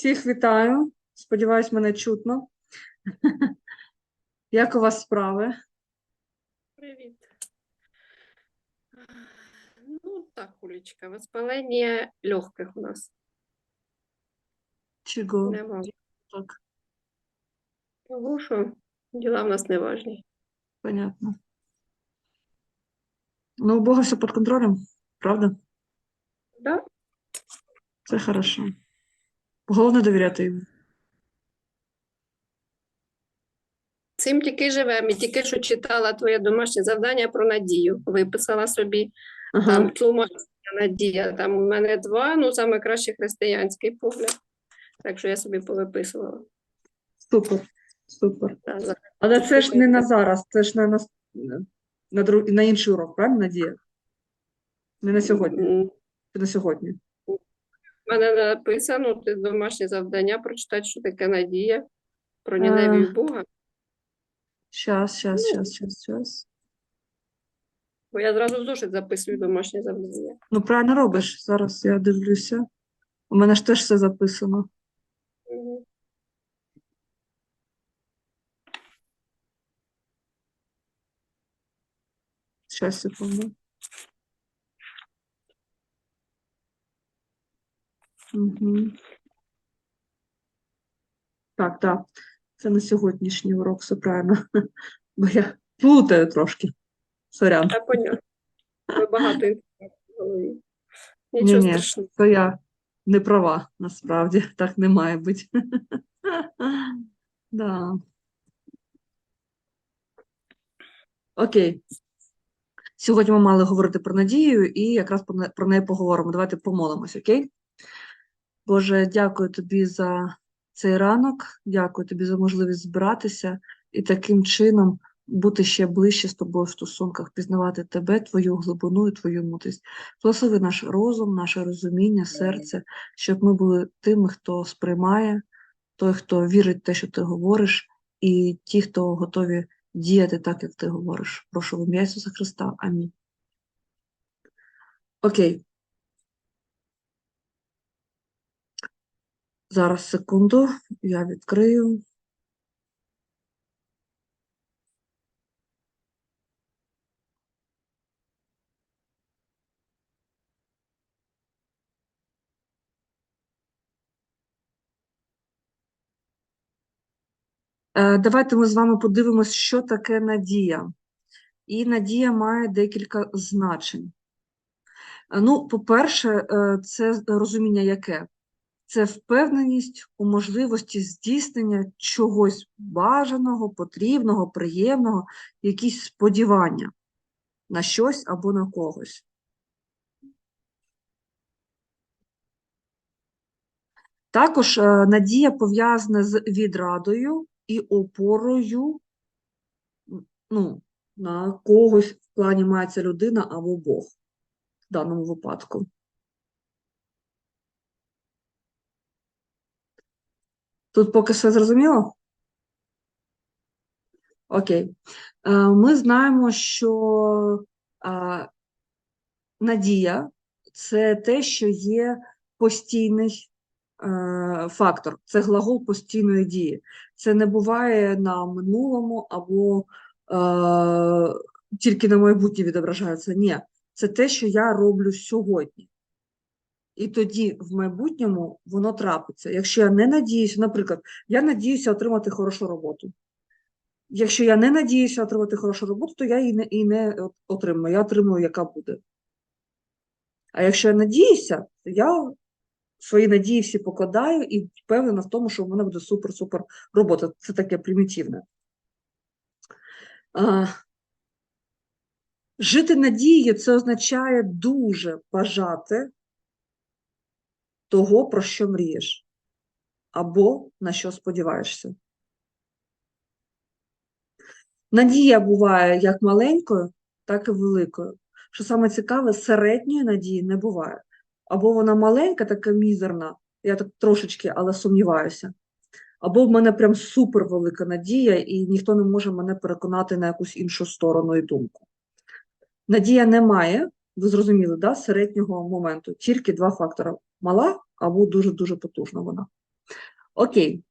Всіх вітаю. Сподіваюсь, мене чутно. Як у вас справи? Привіт. Ну, так, Улечка, воспалення легких у нас. Чого? Нема. Так, Того, що діла в нас не важні. понятно. Ну, у Бога все під контролем, правда? Да? Це хорошо. Головне довіряти йому. Цим тільки живемо. І тільки що читала твоє домашнє завдання про надію. Виписала собі Ага, там тлумачення надія. Там у мене два, ну саме краще християнський погляд. Так що я собі повиписувала. супер, супер. Та, за- Але це ж не на зараз, це ж на, на, на, друг, на інший урок, правильно, Надія? Не на сьогодні. Чи на сьогодні? У мене написано ти домашнє завдання прочитати, що таке надія, про ненависть Бога. Щас, щас, щас, щас, щас. Бо я зразу в зошит записую домашнє завдання. Ну, правильно робиш. Зараз я дивлюся. У мене ж теж все записано. Мгм. Щас, секунду. Угу. Так, так. Це на сьогоднішній урок, все правильно. Бо я плутаю трошки. Сорян. Я поняла. Багато в голові. Нічого Ні-ні. страшного. То я не права, насправді. Так не має бути. Да. Окей. Сьогодні ми мали говорити про надію і якраз про неї поговоримо. Давайте помолимось, окей? Боже, дякую тобі за цей ранок, дякую тобі за можливість збиратися і таким чином бути ще ближче з тобою в стосунках, пізнавати тебе, твою глибину і твою мудрість. Благослови наш розум, наше розуміння, серце, щоб ми були тими, хто сприймає, той, хто вірить в те, що ти говориш, і ті, хто готові діяти так, як ти говориш. Прошу в ім'я Ісуса Христа. Амінь. Окей. Зараз секунду, я відкрию. Е, Давайте ми з вами подивимось, що таке надія. І надія має декілька значень. Е, Ну, по-перше, е, це розуміння яке? Це впевненість у можливості здійснення чогось бажаного, потрібного, приємного, якісь сподівання на щось або на когось. Також е, надія пов'язана з відрадою і опорою ну, на когось в плані мається людина або Бог в даному випадку. Тут поки все зрозуміло? Окей. Е, Ми знаємо, що надія це те, що є постійний е, фактор, це глагол постійної дії. Це не буває на минулому або е, тільки на майбутнє відображається. Ні, це те, що я роблю сьогодні. І тоді в майбутньому воно трапиться. Якщо я не надіюся, наприклад, я надіюся отримати хорошу роботу. Якщо я не надіюся отримати хорошу роботу, то я її не, і не от- отримаю. Я отримую, яка буде. А якщо я надіюся, то я свої надії всі покладаю і впевнена в тому, що в мене буде супер-супер робота. Це таке примітивне. А, жити надією це означає дуже бажати того, про що мрієш, або на що сподіваєшся. Надія буває як маленькою, так і великою. Що саме цікаве, середньої надії не буває. Або вона маленька, така мізерна, я так трошечки, але сумніваюся. Або в мене прям супер велика надія, і ніхто не може мене переконати на якусь іншу сторону і думку. Надія не має, ви зрозуміли, да, середнього моменту, тільки два фактори: мала або дуже-дуже потужна вона. Окей.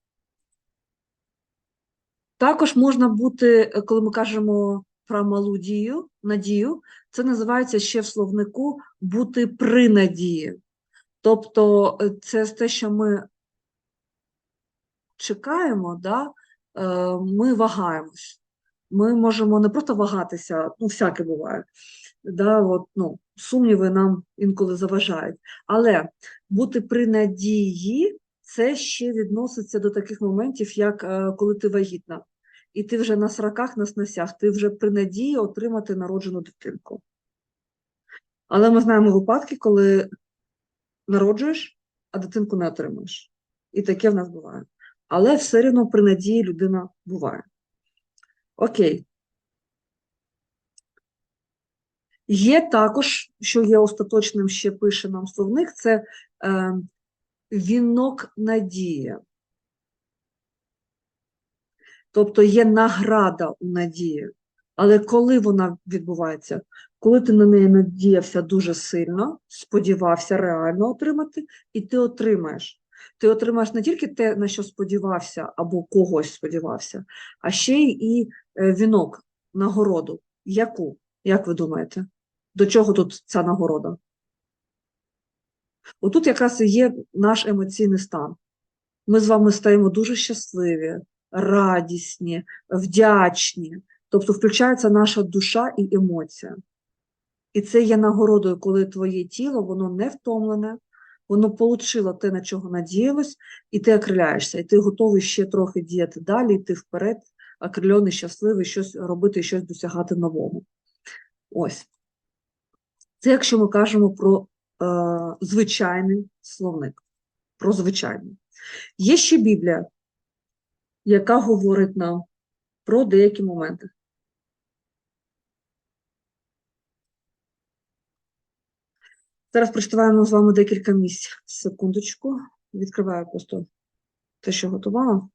Також можна бути, е, коли ми кажемо про малу дію, надію, це називається ще в словнику бути при надії. Тобто е, це те, що ми чекаємо, да? е, ми вагаємось. Ми можемо не просто вагатися, ну, всяке буває. Да? От, ну, сумніви нам інколи заважають. Але бути при надії це ще відноситься до таких моментів, як е, коли ти вагітна. І ти вже на сраках, на сносях, ти вже при надії отримати народжену дитинку. Але ми знаємо випадки, коли народжуєш, а дитинку не отримуєш. І таке в нас буває. Але все одно при надії людина буває. Окей. Є також, що є остаточним, ще пише нам словник, це е, вінок надії. Тобто є награда у надії. Але коли вона відбувається? Коли ти на неї надіявся дуже сильно, сподівався реально отримати, і ти отримаєш. Ти отримаєш не тільки те, на що сподівався, або когось сподівався, а ще й і е, вінок, нагороду. Яку? Як ви думаєте? До чого тут ця нагорода? Отут якраз і є наш емоційний стан. Ми з вами стаємо дуже щасливі, радісні, вдячні. Тобто включається наша душа і емоція. І це є нагородою, коли твоє тіло, воно не втомлене, воно получило те, на чого надіялось, і ти окриляєшся, і ти готовий ще трохи діяти далі, йти вперед, окрильоний, щасливий, щось робити, щось досягати нового. Ось. Це якщо ми кажемо про е, звичайний словник. Про звичайний. Є ще Біблія, яка говорить нам про деякі моменти. Зараз прочитаємо з вами декілька місць. Секундочку. Відкриваю просто те, що готувала.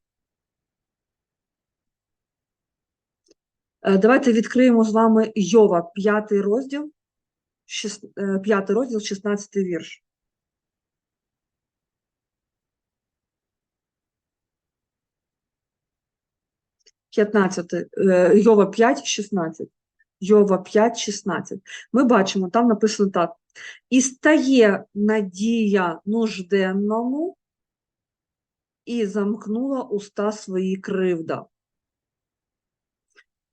Е, Давайте відкриємо з вами Йова, п'ятий розділ, шіс- е, п'ятий розділ, 16 вірш. П'ятнадцятий, е, Йова 5, 16. Йова 5, 16. Ми бачимо, там написано так. І стає надія нужденному, і замкнула уста свої кривда.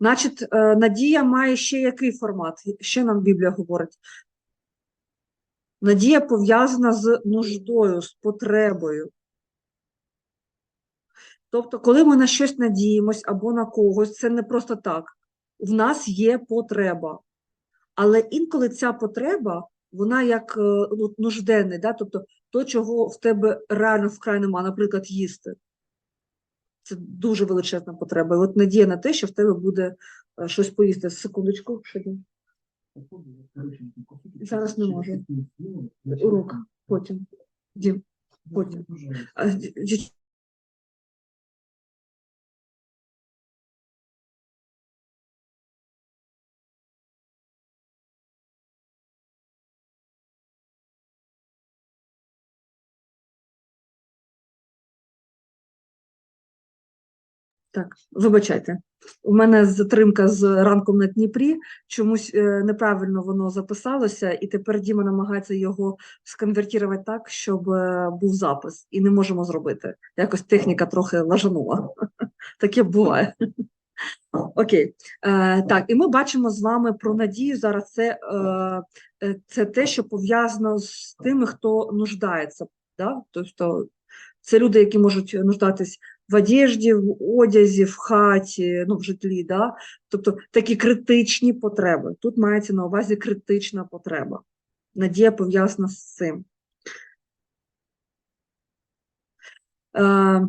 Значить, е, надія має ще який формат? Що нам Біблія говорить? Надія пов'язана з нуждою, з потребою. Тобто, коли ми на щось надіємось або на когось, це не просто так. В нас є потреба. Але інколи ця потреба, вона як е, ну, нужденний, да? тобто то, чого в тебе реально вкрай нема, наприклад, їсти. Це дуже величезна потреба. От надія на те, що в тебе буде е, щось поїсти. Секундочку, там? Зараз не можу. Урок. Потім. Дім, потім. Так, вибачайте. У мене затримка з ранком на Дніпрі, чомусь е, неправильно воно записалося, і тепер Діма намагається його сконвертувати так, щоб е, був запис, і не можемо зробити. Якось техніка трохи лажанула. Таке буває. Окей, е, так, і ми бачимо з вами про надію. Зараз це, е, е, це те, що пов'язано з тими, хто нуждається. Да? Тобто це люди, які можуть нуждатись в одежді, в одязі, в хаті, ну, в житлі, да? тобто такі критичні потреби. Тут мається на увазі критична потреба. Надія пов'язана з цим. Е,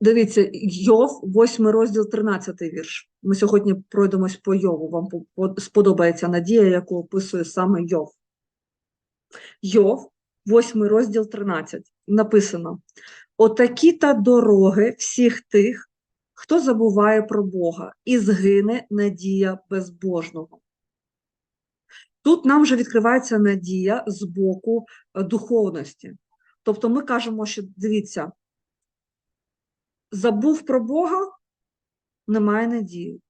Дивіться, Йов, 8 розділ, 13 вірш. Ми сьогодні пройдемось по Йову. Вам по- по- сподобається надія, яку описує саме Йов. Йов, 8 розділ 13. Написано: Отакі та дороги всіх тих, хто забуває про Бога, і згине надія безбожного. Тут нам вже відкривається надія з боку е, духовності. Тобто ми кажемо, що дивіться, забув про Бога, немає надії.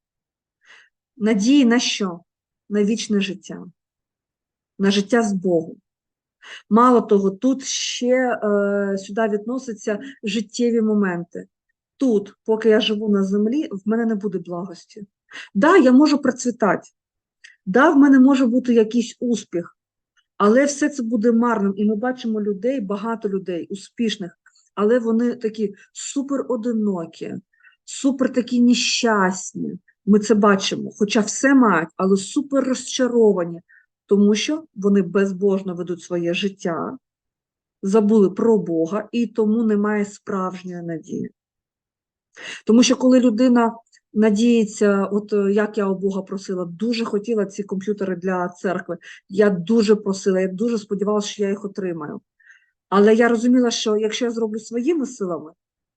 Надії на що? На вічне життя, на життя з Богом. Мало того, тут ще е, сюди відносяться життєві моменти. Тут, поки я живу на землі, в мене не буде благості. Да, я можу процвітати, да, в мене може бути якийсь успіх, але все це буде марним. І ми бачимо людей, багато людей, успішних, але вони такі супер одинокі, супер такі нещасні. Ми це бачимо, хоча все мають, але супер розчаровані, тому що вони безбожно ведуть своє життя, забули про Бога, і тому немає справжньої надії. Тому що коли людина надіється, от е, як я у Бога просила, дуже хотіла ці комп'ютери для церкви, я дуже просила, я дуже сподівалася, що я їх отримаю. Але я розуміла, що якщо я зроблю своїми силами,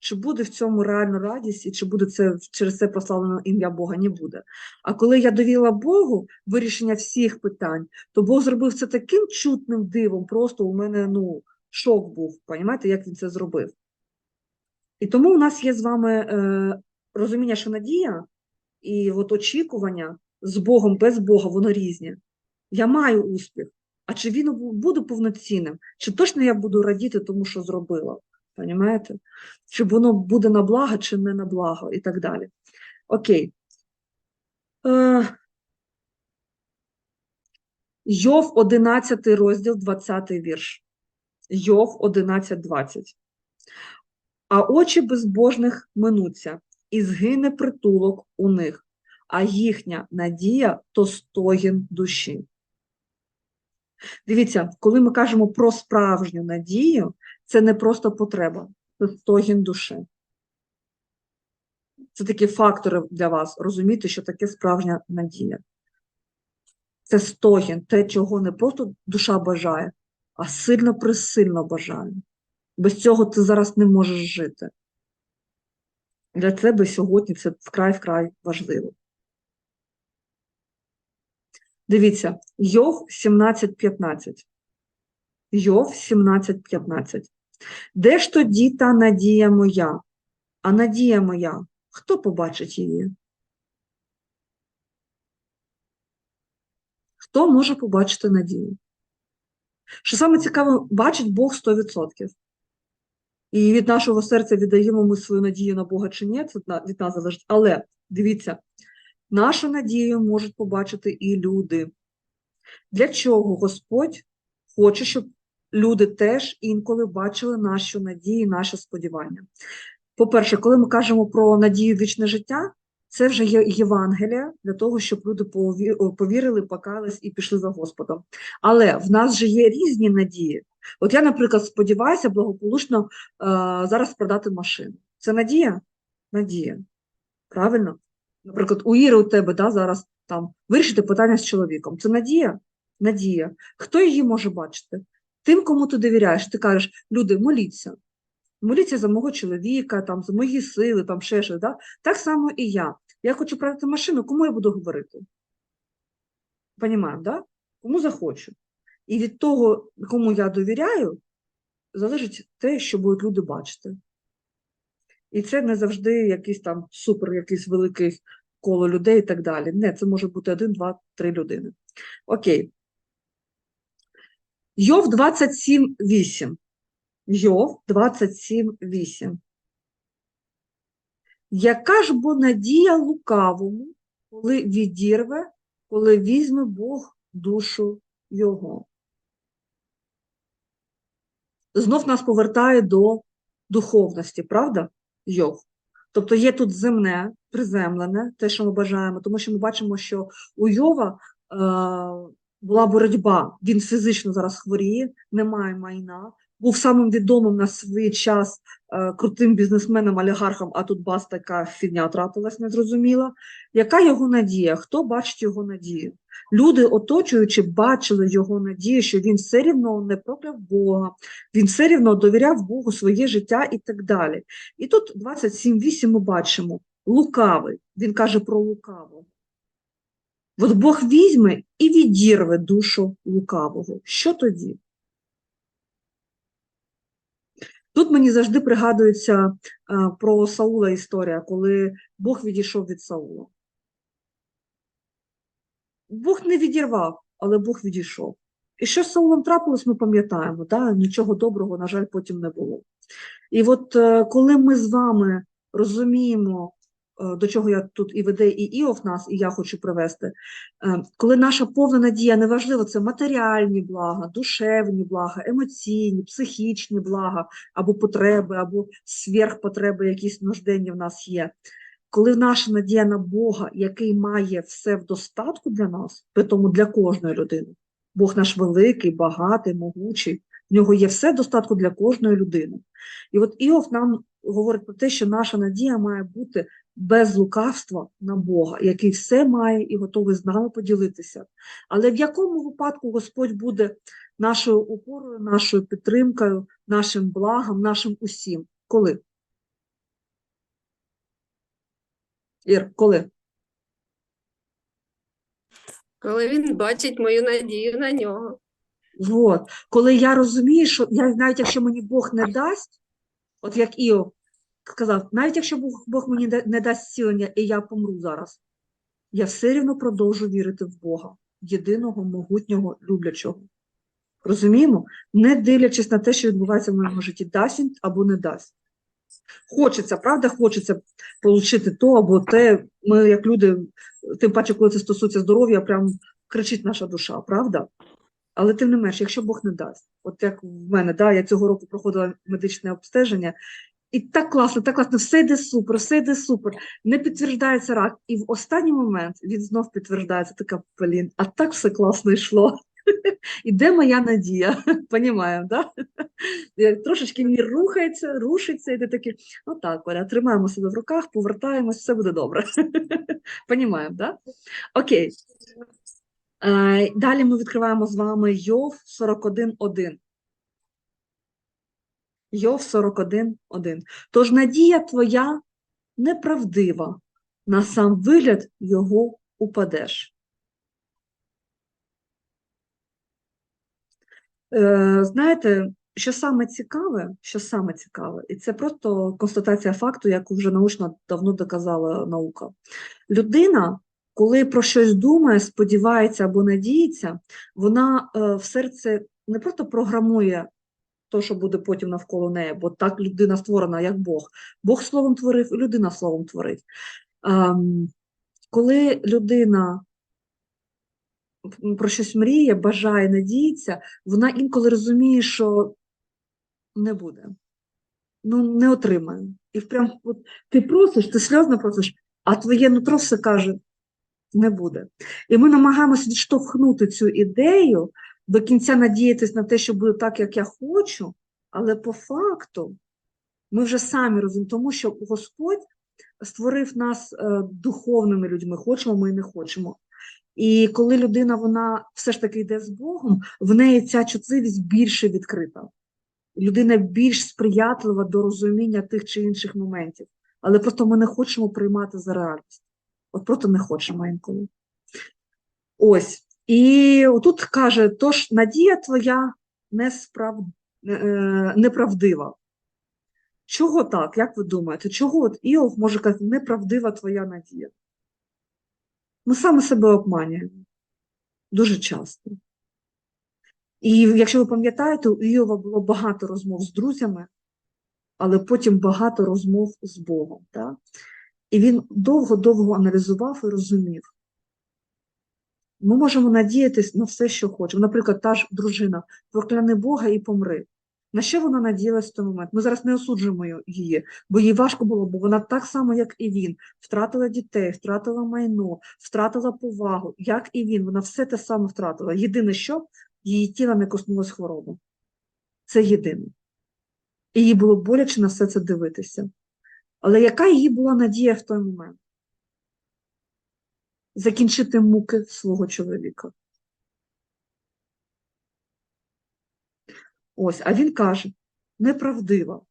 чи буде в цьому реальна радість, і чи буде це через це прославлено ім'я Бога, не буде. А коли я довіла Богу вирішення всіх питань, то Бог зробив це таким чутним дивом, просто у мене ну, шок був, розумієте, як він це зробив. І тому у нас є з вами е, розуміння, що надія і от очікування з Богом, без Бога, воно різні. Я маю успіх, а чи він буде повноцінним? Чи точно я буду радіти тому, що зробила? Понімаєте? Чи воно буде на благо, чи не на благо, і так далі. Окей. Е, Йов 11 розділ, 20 вірш. Йов 11, 20. А очі безбожних минуться, і згине притулок у них, а їхня надія то стогін душі. Дивіться, коли ми кажемо про справжню надію, це не просто потреба, це стогін душі. Це такі фактори для вас, розуміти, що таке справжня надія. Це стогін, те, чого не просто душа бажає, а сильно присильно бажає. Без цього ти зараз не можеш жити. Для тебе сьогодні це вкрай-вкрай важливо. Дивіться, Йов 17.15. Йов 17.15. Де ж тоді та надія моя? А надія моя, хто побачить її? Хто може побачити надію? Що саме цікаво, бачить Бог 100%. І від нашого серця віддаємо ми свою надію на Бога чи ні, це від нас залежить. Але дивіться, нашу надію можуть побачити і люди. Для чого Господь хоче, щоб люди теж інколи бачили нашу надію, наше сподівання? По-перше, коли ми кажемо про надію вічне життя, це вже є Євангелія для того, щоб люди повірили, покались і пішли за Господом. Але в нас же є різні надії. От я, наприклад, сподіваюся благополучно е, зараз продати машину. Це надія? Надія. Правильно? Наприклад, у Іри у тебе да, зараз там вирішити питання з чоловіком. Це надія? Надія. Хто її може бачити? Тим, кому ти довіряєш, ти кажеш, люди, моліться. Моліться за мого чоловіка, там, за мої сили, там ще щось. Да? Так само і я. Я хочу продати машину, кому я буду говорити? Понімаємо, да? Кому захочу. І від того, кому я довіряю, залежить те, що будуть люди бачити. І це не завжди якийсь там супер, якийсь великий коло людей і так далі. Не, це може бути один, два, три людини. Окей. Йов 27.8. Йов 27.8. Яка ж бо надія лукавому, коли відірве, коли візьме Бог душу його? Знов нас повертає до духовності, правда, Йов? Тобто є тут земне, приземлене, те, що ми бажаємо, тому що ми бачимо, що у Йова е, була боротьба, він фізично зараз хворіє, немає майна, був самим відомим на свій час е, крутим бізнесменом, олігархом, а тут бас така фігня трапилась незрозуміла. Яка його надія? Хто бачить його надію? Люди, оточуючи, бачили його надію, що він все рівно не прокляв Бога, він все рівно довіряв Богу своє життя і так далі. І тут 27.8 ми бачимо лукавий. Він каже про лукавого. От Бог візьме і відірве душу лукавого. Що тоді? Тут мені завжди пригадується е, про Саула історія, коли Бог відійшов від Саула. Бог не відірвав, але Бог відійшов. І що з Саулом трапилось, ми пам'ятаємо, да? нічого доброго, на жаль, потім не було. І от е, коли ми з вами розуміємо, до чого я тут і веде, і Іов нас, і я хочу привести, е, коли наша повна надія, неважливо, це матеріальні блага, душевні блага, емоційні, психічні блага, або потреби, або сверхпотреби, якісь нужденні в нас є. Коли наша надія на Бога, який має все в достатку для нас, при тому для кожної людини, Бог наш великий, багатий, могучий, в нього є все в достатку для кожної людини. І от Іов нам говорить про те, що наша надія має бути без лукавства на Бога, який все має і готовий з нами поділитися. Але в якому випадку Господь буде нашою опорою, нашою підтримкою, нашим благом, нашим усім? Коли? Ір, коли? Коли він бачить мою надію на нього. Вот. Коли я розумію, що я навіть якщо мені Бог не дасть, от як Іов сказав, навіть якщо Бог, Бог мені не дасть зцілення і я помру зараз, я все рівно продовжу вірити в Бога, єдиного, могутнього, люблячого. Розуміємо? Не дивлячись на те, що відбувається в моєму житті, дасть він або не дасть. Хочеться, правда, хочеться отримати то або те. Ми, як люди, тим паче, коли це стосується здоров'я, прям кричить наша душа, правда? Але тим не менш, якщо Бог не дасть, от як в мене, да, я цього року проходила медичне обстеження, і так класно, так класно, все йде супер, все йде супер, не підтверджується рак. І в останній момент він знов підтверджується, така, блін, а так все класно йшло. І де моя надія? Понімаємо, да? Трошечки мір рухається, рушиться, і ти такий, ну так, Оля, тримаємо себе в руках, повертаємось, все буде добре. Понімаємо, да? Окей. Е, Далі ми відкриваємо з вами Йов 41.1. Йов 41.1. Тож надія твоя неправдива, на сам вигляд його упадеш. Е, Знаєте, що саме цікаве, що саме цікаве, і це просто констатація факту, яку вже научно давно доказала наука. Людина, коли про щось думає, сподівається або надіється, вона е, в серце не просто програмує то, що буде потім навколо неї, бо так людина створена, як Бог. Бог словом творив, і людина словом творить. Ем, коли людина про щось мріє, бажає, надіється, вона інколи розуміє, що не буде, ну не отримає. І прям от ти просиш, ти сльозно просиш, а твоє нутро все каже, не буде. І ми намагаємося відштовхнути цю ідею, до кінця надіятись на те, що буде так, як я хочу, але по факту ми вже самі розуміємо, тому що Господь створив нас е, духовними людьми, хочемо ми і не хочемо. І коли людина вона все ж таки йде з Богом, в неї ця чутливість більше відкрита. Людина більш сприятлива до розуміння тих чи інших моментів. Але просто ми не хочемо приймати за реальність. От просто не хочемо інколи. Ось. І отут каже: тож надія твоя несправ... е, неправдива. Чого так? Як ви думаєте? Чого от Іов може казати, неправдива твоя надія? Ми саме себе обманюємо дуже часто. І якщо ви пам'ятаєте, у Іова було багато розмов з друзями, але потім багато розмов з Богом. Так? І він довго-довго аналізував і розумів. Ми можемо надіятись на все, що хочемо. Наприклад, та ж дружина прокляни Бога і помри. На що вона надіялась в той момент? Ми зараз не осуджуємо її, бо їй важко було, бо вона так само, як і він, втратила дітей, втратила майно, втратила повагу, як і він. Вона все те саме втратила. Єдине, що її тіла не коснулось хвороби. Це єдине. І їй було боляче на все це дивитися. Але яка її була надія в той момент? Закінчити муки свого чоловіка. Ось, а він каже, неправдива.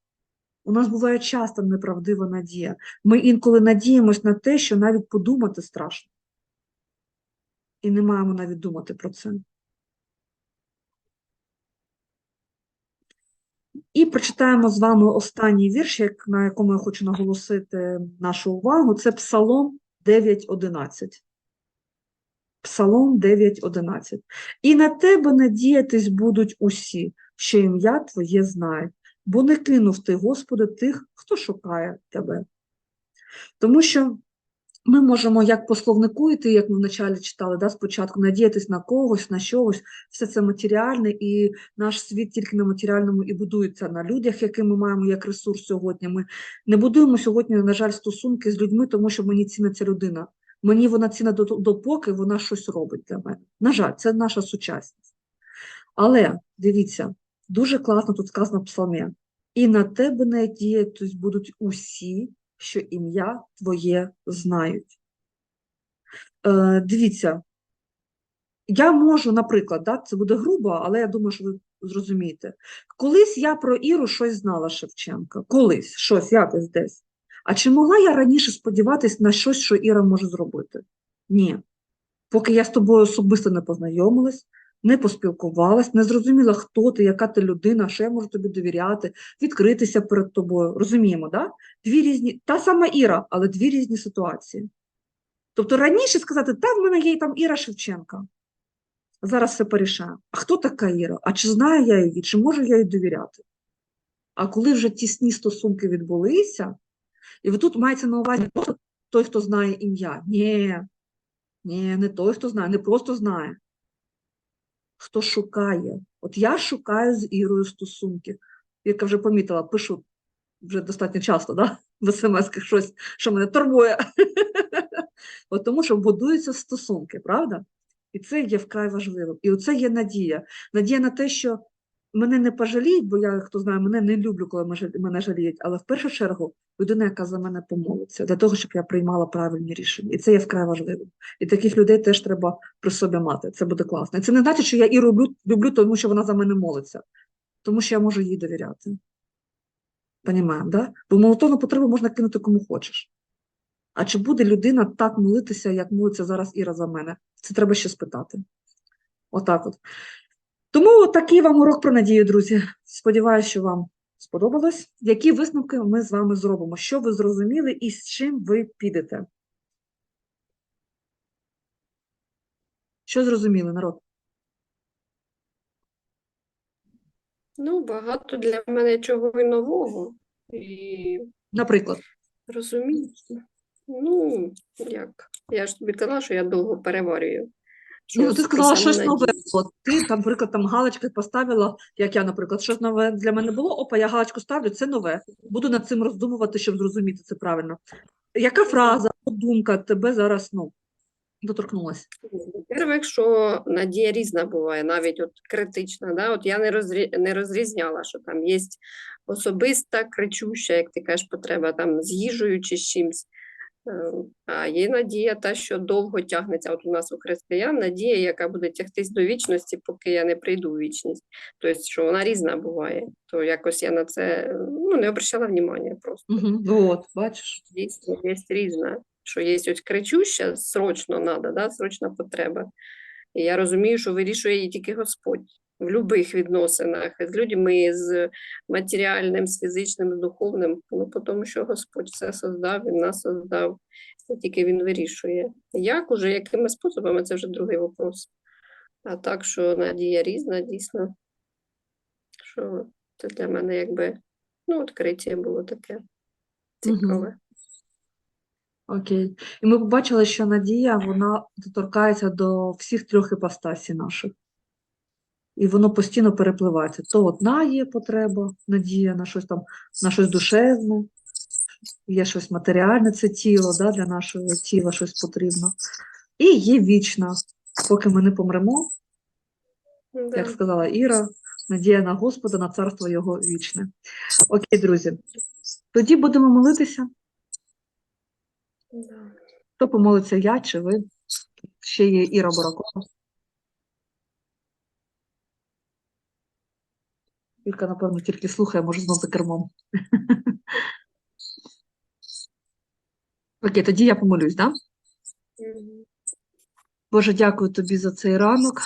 У нас буває часто неправдива надія. Ми інколи надіємось на те, що навіть подумати страшно. І не маємо навіть думати про це. І прочитаємо з вами останній вірш, на якому я хочу наголосити нашу увагу. Це Псалом 9.11. Псалом 9.11. І на тебе надіятись будуть усі, що ім'я Твоє знають, бо не кинув ти, Господи, тих, хто шукає тебе. Тому що ми можемо, як по словнику йти, як ми вначалі читали, да, спочатку надіятись на когось, на чогось, все це матеріальне, і наш світ тільки на матеріальному і будується на людях, які ми маємо як ресурс сьогодні. Ми не будуємо сьогодні, на жаль, стосунки з людьми, тому що мені цінна ця людина. Мені вона цінна до- допоки вона щось робить для мене. На жаль, це наша сучасність. Але дивіться, дуже класно тут сказано в псалмі. І на тебе надіятись будуть усі, що ім'я Твоє знають. Е, дивіться, я можу, наприклад, да, це буде грубо, але я думаю, що ви зрозумієте. Колись я про Іру щось знала Шевченка. Колись, щось, якось десь. А чи могла я раніше сподіватись на щось, що Іра може зробити? Ні. Поки я з тобою особисто не познайомилась, не поспілкувалась, не зрозуміла, хто ти, яка ти людина, що я можу тобі довіряти, відкритися перед тобою. Розуміємо, да? Дві різні, та сама Іра, але дві різні ситуації. Тобто раніше сказати, так, в мене є там Іра Шевченка. Зараз все порішаю. А хто така Іра? А чи знаю я її, чи можу я їй довіряти? А коли вже тісні стосунки відбулися, і тут мається на увазі просто той, хто знає ім'я. Ні, ні, не той, хто знає, не просто знає. Хто шукає. От я шукаю з Ірою стосунки. Як я вже помітила, пишу вже достатньо часто, да? в смс-ках щось, що мене турбує. От тому що будуються стосунки, правда? І це є вкрай важливим. І оце є надія. Надія на те, що мене не пожаліють, бо я, хто знає, мене не люблю, коли мене жаліють, але в першу чергу людина, яка за мене помолиться, для того, щоб я приймала правильні рішення. І це є вкрай важливим. І таких людей теж треба при собі мати. Це буде класно. І це не значить, що я і люблю, люблю, тому що вона за мене молиться, тому що я можу їй довіряти. Понімаємо, да? Бо молитовну потребу можна кинути кому хочеш. А чи буде людина так молитися, як молиться зараз Іра за мене? Це треба ще спитати. Отак от. Тому такий вам урок про надію, друзі. Сподіваюся, що вам сподобалось. Які висновки ми з вами зробимо? Що ви зрозуміли і з чим ви підете? Що зрозуміли, народ? Ну, багато для мене чого й нового. І Наприклад, розумію. Ну, як? Я ж тобі казала, що я довго переварюю. Ну, ти сказала щось нове. От ти там, наприклад, там галочки поставила, як я, наприклад, щось нове для мене було. Опа, я галочку ставлю, це нове. Буду над цим роздумувати, щоб зрозуміти це правильно. Яка фраза, думка тебе зараз ну, доторкнулася? По-перше, що надія різна буває, навіть от критична. Да? От я не, розрі... не розрізняла, що там є особиста, кричуща, як ти кажеш, потреба там з їжею чи з чимсь. Е, А є надія та, що довго тягнеться. От у нас у християн надія, яка буде тягтись до вічності, поки я не прийду у вічність. Тобто, що вона різна буває. То якось я на це ну, не обращала внимання просто. Угу. От, бачиш. Дійсно, є різна, що є ось кричуща, срочно треба, да, срочна потреба. І я розумію, що вирішує її тільки Господь в будь-яких відносинах з людьми, з матеріальним, з фізичним, з духовним. Ну, тому, що Господь все создав, Він нас создав, і тільки Він вирішує. Як уже, якими способами, це вже другий вопрос. А так, що надія різна, дійсно, що це для мене якби ну, відкриття було таке цікаве. Окей. І ми побачили, що надія, вона доторкається до всіх трьох іпостасій наших. І воно постійно перепливається. То одна є потреба, надія на щось там, на щось душевне, є щось матеріальне, це тіло, да, для нашого тіла щось потрібно. І є вічна. Поки ми не помремо, Да. як сказала Іра, надія на Господа, на царство Його вічне. Окей, друзі. Тоді будемо молитися. Да. Хто помолиться я чи ви? Ще є Іра Боракова. Ілька, напевно, тільки слухає, може знов за кермом. Окей, тоді я помолюсь, да? Боже, дякую тобі за цей ранок.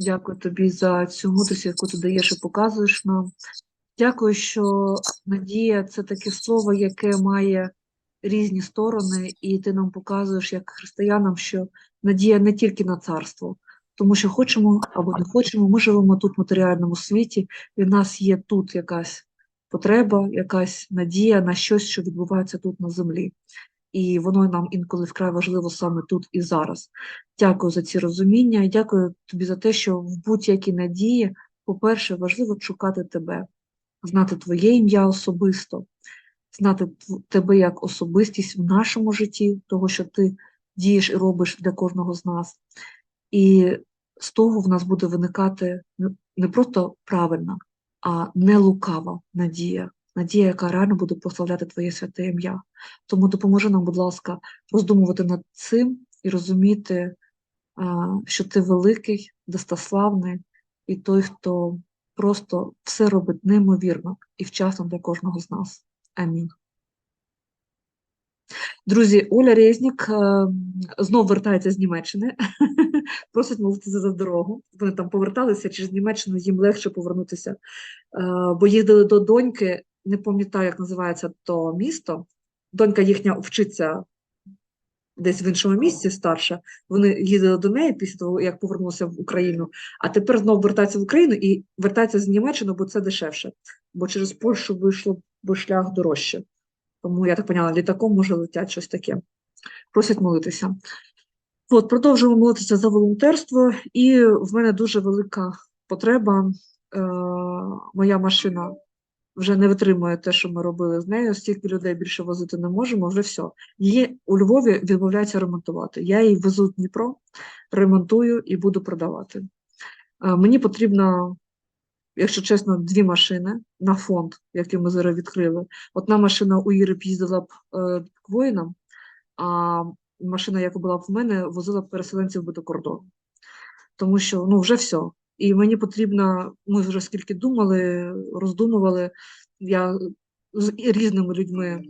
Дякую тобі за цю мудрість, яку ти даєш і показуєш нам. Дякую, що надія це таке слово, яке має різні сторони, і ти нам показуєш, як християнам, що надія не тільки на царство, тому що хочемо або не хочемо, ми живемо тут в матеріальному світі, і в нас є тут якась потреба, якась надія на щось, що відбувається тут на землі. І воно нам інколи вкрай важливо саме тут і зараз. Дякую за ці розуміння і дякую тобі за те, що в будь-якій надії, по-перше, важливо шукати тебе, знати твоє ім'я особисто, знати тебе як особистість в нашому житті, того, що ти дієш і робиш для кожного з нас. І з того в нас буде виникати не- просто правильна, а не лукава надія. Надія, яка реально буде прославляти Твоє святе ім'я. Тому допоможи нам, будь ласка, роздумувати над цим і розуміти, що ти великий, достославний, і той, хто просто все робить неймовірно і вчасно для кожного з нас. Амінь. Друзі, Оля Резнік е, знов вертається з Німеччини, просить молитися за дорогу. Вони там поверталися через Німеччину, їм легше повернутися, е, бо їздили до доньки, не пам'ятаю, як називається то місто. Донька їхня вчиться десь в іншому місці старша. Вони їздили до неї після того, як повернулися в Україну, а тепер знову вертаються в Україну і вертаються з Німеччини, бо це дешевше. Бо через Польщу вийшло б шлях дорожче. Тому я так поняла, літаком може летять щось таке. Просять молитися. От, продовжуємо молитися за волонтерство, і в мене дуже велика потреба. Е, моя машина вже не витримує те, що ми робили з нею. Стільки людей більше возити не можемо, вже все. Її у Львові відмовляються ремонтувати. Я її везу в Дніпро, ремонтую і буду продавати. Е, мені потрібно, якщо чесно, дві машини на фонд, який ми зараз відкрили. Одна машина у б їздила б е, воїнам, а машина, яка була в мене, возила переселенців би до кордону. Тому що ну вже все. І мені потрібно, ми вже скільки думали, роздумували. Я з різними людьми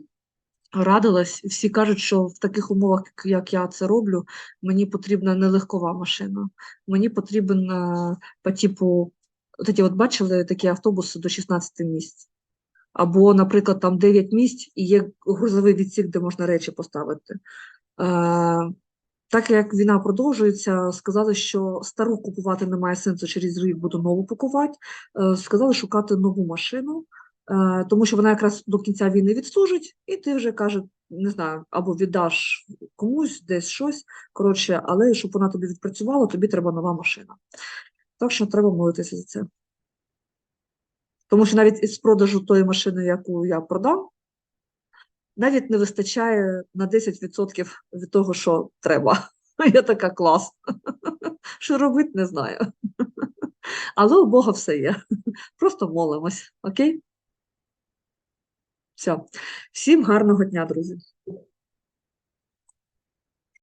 радилась, всі кажуть, що в таких умовах, як я це роблю, мені потрібна не легкова машина. Мені потрібен е, по типу, от от бачили такі автобуси до 16 місць. Або, наприклад, там 9 місць і є грузовий відсік, де можна речі поставити. Е, так як війна продовжується, сказали, що стару купувати немає сенсу, через рік буду нову купувати. Е, сказали шукати нову машину, е, тому що вона якраз до кінця війни відслужить, і ти вже каже, не знаю, або віддаш комусь десь щось. Коротше, але щоб вона тобі відпрацювала, тобі треба нова машина. Так що треба молитися за це. Тому що навіть із продажу тої машини, яку я продам, навіть не вистачає на 10% від того, що треба. Я така клас. Що робити, не знаю. Але у Бога все є. Просто молимось, окей? Все. Всім гарного дня, друзі.